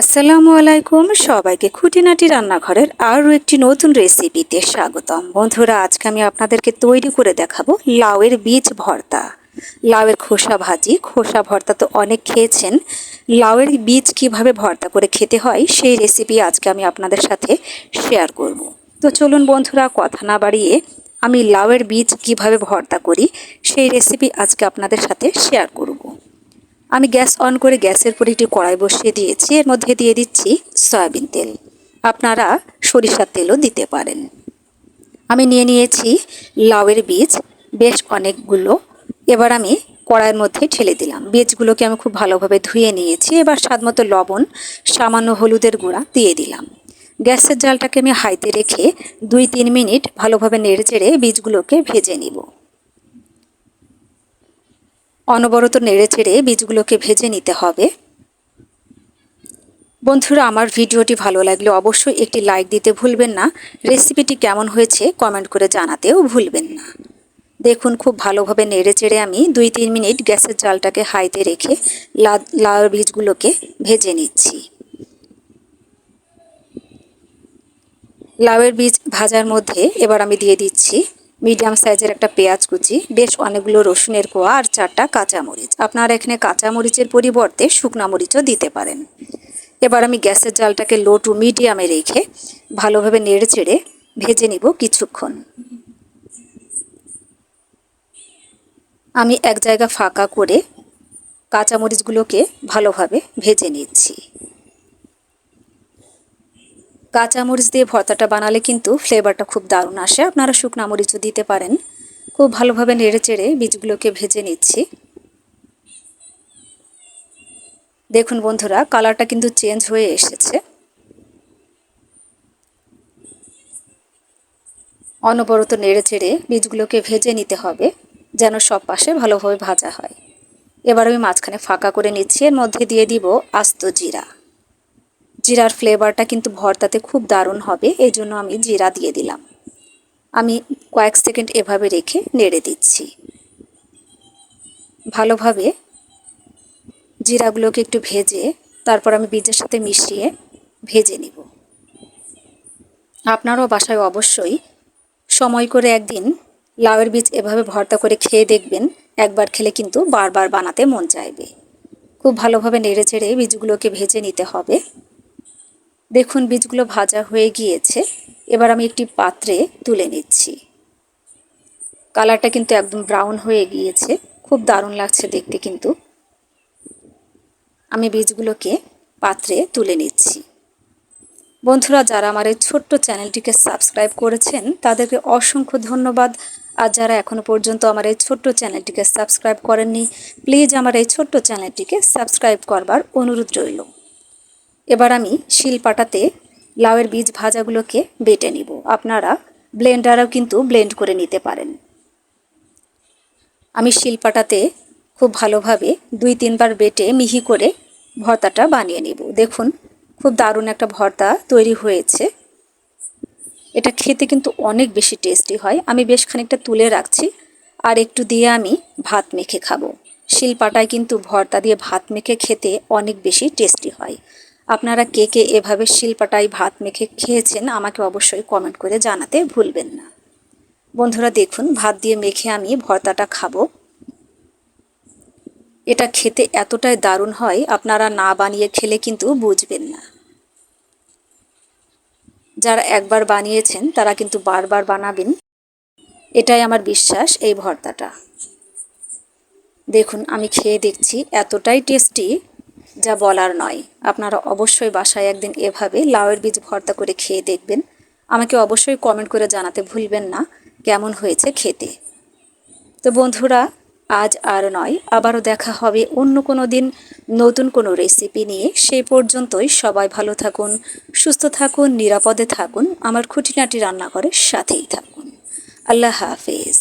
আসসালামু আলাইকুম। সবাইকে খুঁটিনাটি রান্নাঘরের আরও একটি নতুন রেসিপিতে স্বাগতম। বন্ধুরা, আজকে আমি আপনাদেরকে তৈরি করে দেখাবো লাউয়ের বীজ ভর্তা। লাউয়ের খোসা ভাজি। খোসা ভর্তা তো অনেক খেয়েছেন। লাউয়ের বীজ কীভাবে ভর্তা করে খেতে হয় সেই রেসিপি আজকে আমি আপনাদের সাথে শেয়ার করব। তো চলুন বন্ধুরা, কথা না বাড়িয়ে আমি লাউয়ের বীজ কীভাবে ভর্তা করি সেই রেসিপি আজকে আপনাদের সাথে শেয়ার করব। আমি গ্যাস অন করে গ্যাসের পরে একটি কড়াই বসিয়ে দিয়েছি। এর মধ্যে দিয়ে দিচ্ছি সয়াবিন তেল। আপনারা সরিষার তেলও দিতে পারেন। আমি নিয়ে নিয়েছি লাউয়ের বীজ, বেশ অনেকগুলো। এবার আমি কড়াইয়ের মধ্যে ঠেলে দিলাম। বীজগুলোকে আমি খুব ভালোভাবে ধুয়ে নিয়েছি। এবার স্বাদমতো লবণ, সামান্য হলুদের গুঁড়া দিয়ে দিলাম। গ্যাসের জালটাকে আমি হাইতে রেখে দুই তিন মিনিট ভালোভাবে নেড়ে চেড়ে বীজগুলোকে ভেজে নিব। অনবরত নেড়ে চেড়ে বীজগুলোকে ভেজে নিতে হবে। বন্ধুরা, আমার ভিডিওটি ভালো লাগলে অবশ্যই একটি লাইক দিতে ভুলবেন না। রেসিপিটি কেমন হয়েছে কমেন্ট করে জানাতেও ভুলবেন না। দেখুন, খুব ভালোভাবে নেড়ে চেড়ে আমি দুই তিন মিনিট গ্যাসের জালটাকে হাইতে রেখে লাউ বীজগুলোকে ভেজে নিচ্ছি। লাউয়ের বীজ ভাজার মধ্যে এবার আমি দিয়ে দিচ্ছি মিডিয়াম সাইজের একটা পেঁয়াজ কুচি, বেশ অনেকগুলো রসুনের কোয়া আর চারটা কাঁচামরিচ আপনারা এখানে কাঁচামরিচের পরিবর্তে শুকনা মরিচও দিতে পারেন। এবার আমি গ্যাসের জালটাকে লো টু মিডিয়ামে রেখে ভালোভাবে নেড়ে চেড়ে ভেজে নিব কিছুক্ষণ। আমি এক জায়গা ফাঁকা করে কাঁচামরিচগুলোকে ভালোভাবে ভেজে নিচ্ছি। কাঁচামরিচ দিয়ে ভর্তাটা বানালে কিন্তু ফ্লেভারটা খুব দারুণ আসে। আপনারা শুকনো মরিচও দিতে পারেন। খুব ভালোভাবে নেড়ে চেড়ে বীজগুলোকে ভেজে নিচ্ছি। দেখুন বন্ধুরা কালারটা কিন্তু চেঞ্জ হয়ে এসেছে। অনবরত নেড়ে চেড়ে বীজগুলোকে ভেজে নিতে হবে, যেন সব পাশে ভালোভাবে ভাজা হয়। এবার আমি মাঝখানে ফাঁকা করে নিচ্ছি। এর মধ্যে দিয়ে দিব আস্ত জিরা। জিরার ফ্লেভারটা কিন্তু ভর্তাতে খুব দারুণ হবে, এই জন্য আমি জিরা দিয়ে দিলাম। আমি কয়েক সেকেন্ড এভাবে রেখে নেড়ে দিচ্ছি। ভালোভাবে জিরাগুলোকে একটু ভেজে তারপর আমি বীজের সাথে মিশিয়ে ভেজে নিব। আপনারাও বাসায় অবশ্যই সময় করে একদিন লাউয়ের বীজ এভাবে ভর্তা করে খেয়ে দেখবেন, একবার খেলে কিন্তু বারবার বানাতে মন চাইবে। খুব ভালোভাবে নেড়ে চেড়ে বীজগুলোকে ভেজে নিতে হবে। দেখুন, বীজগুলো ভাজা হয়ে গিয়েছে। এবার আমি একটি পাত্রে তুলে নিচ্ছি। কালারটা কিন্তু একদম ব্রাউন হয়ে গিয়েছে। খুব দারুণ লাগছে দেখতে কিন্তু। আমি বীজগুলোকে পাত্রে তুলে নিচ্ছি। বন্ধুরা, যারা আমার এই ছোট্ট চ্যানেলটিকে সাবস্ক্রাইব করেছেন, তাদেরকে অসংখ্য ধন্যবাদ। আর যারা এখনও পর্যন্ত আমার এই ছোট্ট চ্যানেলটিকে সাবস্ক্রাইব করেননি, প্লিজ আমার এই ছোট্ট চ্যানেলটিকে সাবস্ক্রাইব করবার অনুরোধ রইল। এবার আমি শিলপাটাতে লাউয়ের বীজ ভাজাগুলোকে বেটে নিব। আপনারা ব্লেন্ডারও কিন্তু ব্লেন্ড করে নিতে পারেন। আমি শিলপাটাতে খুব ভালোভাবে দুই তিনবার বেটে মিহি করে ভর্তাটা বানিয়ে নিব। দেখুন, খুব দারুণ একটা ভর্তা তৈরি হয়েছে। এটা খেতে কিন্তু অনেক বেশি টেস্টি হয়। আমি বেশ খানিকটা তুলে রাখছি আর একটু দিয়ে আমি ভাত মেখে খাব। শিলপাটায় কিন্তু ভর্তা দিয়ে ভাত মেখে খেতে অনেক বেশি টেস্টি হয়। আপনারা কে কে এভাবে শিলপাটাই ভাত মেখে খেয়েছেন আমাকে অবশ্যই কমেন্ট করে জানাতে ভুলবেন না। বন্ধুরা দেখুন, ভাত দিয়ে মেখে আমি ভর্তাটা খাব। এটা খেতে এতটাই দারুণ হয়, আপনারা না বানিয়ে খেলে কিন্তু বুঝবেন না। যারা একবার বানিয়েছেন, তারা কিন্তু বারবার বানাবেন। এটাই আমার বিশ্বাস, এই ভর্তাটা। দেখুন, আমি খেয়ে দেখছি, এতটাই টেস্টি যা বলার নয়। আপনারা অবশ্যই বাসায় একদিন এভাবে লাউয়ের বীজ ভর্তা করে খেয়ে দেখবেন। আমাকে অবশ্যই কমেন্ট করে জানাতে ভুলবেন না, কেমন হয়েছে খেতে। তো বন্ধুরা, আজ আর নয়, আবারও দেখা হবে অন্য কোনো দিন নতুন কোনো রেসিপি নিয়ে। সেই পর্যন্তই সবাই ভালো থাকুন, সুস্থ থাকুন, নিরাপদে থাকুন। আমার খুঁটিনাটি রান্নাঘরের সাথেই থাকুন। আল্লাহ হাফেজ।